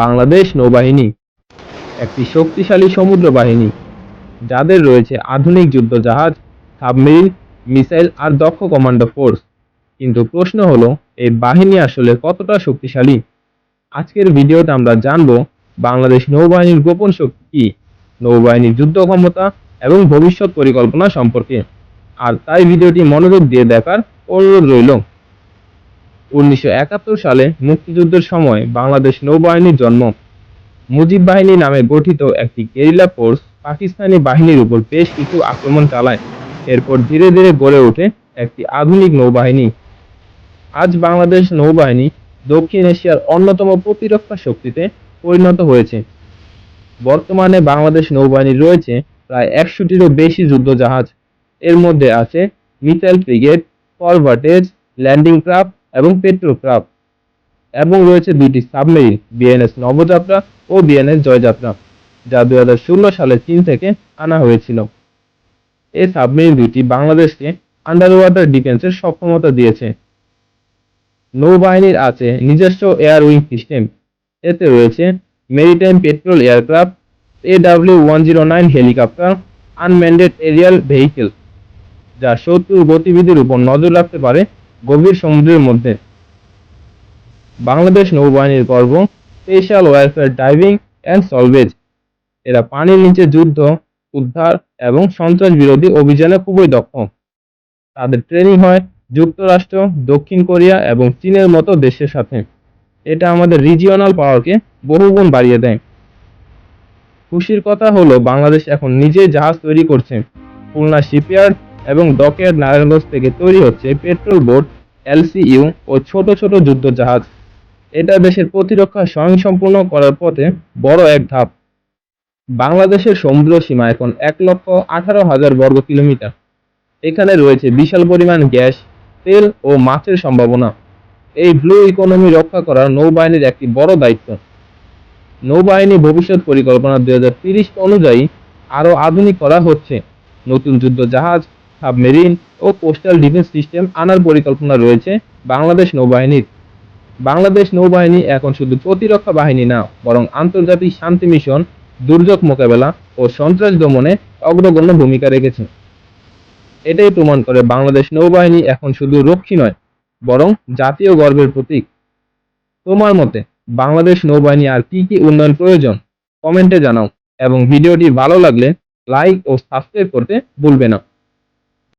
বাংলাদেশ নৌবাহিনী, একটি শক্তিশালী সমুদ্র বাহিনী যাদের রয়েছে আধুনিক যুদ্ধ জাহাজ সাবমেরিন, মিসাইল আর দক্ষ কমান্ডো ফোর্স। কিন্তু প্রশ্ন হলো, এই বাহিনী আসলে কতটা শক্তিশালী? আজকের ভিডিওতে আমরা জানব, বাংলাদেশ নৌবাহিনীর গোপন শক্তি কী, নৌবাহিনীর যুদ্ধ ক্ষমতা এবং ভবিষ্যৎ পরিকল্পনা সম্পর্কে। আর তাই ভিডিওটি মনোযোগ দিয়ে দেখার অনুরোধ রইল। উনিশশো একাত্তর সালে মুক্তিযুদ্ধের সময় বাংলাদেশ নৌবাহিনীর জন্ম। মুজিব বাহিনী নামে গঠিত একটি গেরিলা ফোর্স পাকিস্তানি বাহিনীর উপর বেশ কিছু আক্রমণ চালায়। এরপর ধীরে ধীরে গড়ে ওঠে একটি আধুনিক নৌবাহিনী। আজ বাংলাদেশ নৌবাহিনী দক্ষিণ এশিয়ার অন্যতম প্রতিরক্ষা শক্তিতে পরিণত হয়েছে। বর্তমানে বাংলাদেশ নৌবাহিনী রয়েছে প্রায় একশোটিরও বেশি যুদ্ধ জাহাজ এর মধ্যে আছে মিসাইল ফ্রিগেট ফরভার্টেজ ল্যান্ডিং ক্রাফট এবং পেট্রো ক্রাফট এবং রয়েছে দুইটি সাবমেরিন, বিএনএস নবযাত্রা ও বিএনএস জয়যাত্রা, যা দুই সালে চীন থেকে আনা হয়েছিল। এই সাবমেরিন দুইটি বাংলাদেশকে আন্ডার ওয়াটার ডিফেন্সের সক্ষমতা দিয়েছে। নৌবাহিনীর আছে নিজস্ব এয়ার উইং সিস্টেম এতে রয়েছে maritime patrol aircraft AW one zero nine helicopter unmanned aerial vehicle যা শত্রুর গতিবিধির উপর নজর রাখতে পারে গভীর সমুদ্রের মধ্যে। বাংলাদেশ নৌবাহিনীর গর্ব special warfare diving and salvage এরা পানির নিচে যুদ্ধ, উদ্ধার এবং সন্ত্রাস বিরোধী অভিযানে খুবই দক্ষ। তাদের ট্রেনিং হয় যুক্তরাষ্ট্র, দক্ষিণ কোরিয়া এবং চীনের মতো দেশের সাথে। এটা আমাদের রিজিওনাল পাওয়ারকে বহুগুণ বাড়িয়ে দেয়। খুশির কথা হলো, বাংলাদেশ এখন নিজেই জাহাজ তৈরি করছে। খুলনা শিপইয়ার্ড এবং ডকইয়ার্ড নারায়ণগঞ্জ থেকে তৈরি হচ্ছে পেট্রোল বোট, এলসিইউ ও ছোট ছোট যুদ্ধ জাহাজ এটা দেশের প্রতিরক্ষা স্বয়ংসম্পূর্ণ করার পথে বড় এক ধাপ। বাংলাদেশের সমুদ্র সীমা এখন এক লক্ষ আঠারো হাজার বর্গ কিলোমিটার। এখানে রয়েছে বিশাল পরিমাণ গ্যাস, তেল ও মাছের সম্ভাবনা। এই ব্লু ইকোনমি রক্ষা করা নৌবাহিনীর একটি বড় দায়িত্ব। নৌবাহিনী ভবিষ্যৎ পরিকল্পনা দুই অনুযায়ী আরও আধুনিক করা হচ্ছে। নতুন যুদ্ধ জাহাজ সাবমেরিন ও কোস্টাল ডিফেন্স সিস্টেম আনার পরিকল্পনা রয়েছে বাংলাদেশ নৌবাহিনীর। বাংলাদেশ নৌবাহিনী এখন শুধু প্রতিরক্ষা বাহিনী না, বরং আন্তর্জাতিক শান্তি মিশন, দুর্যোগ মোকাবেলা ও সন্ত্রাস দমনে অগ্রগণ্য ভূমিকা রেখেছে। এটাই প্রমাণ করে বাংলাদেশ নৌবাহিনী এখন শুধু রক্ষী নয়, বরং জাতীয় গর্বের প্রতীক। তোমার মতে বাংলাদেশ নৌবাহিনী আর কি কি উন্নয়ন প্রয়োজন? কমেন্টে জানাও, এবং ভিডিওটি ভালো লাগলে লাইক ও সাবস্ক্রাইব করতে ভুলবে না।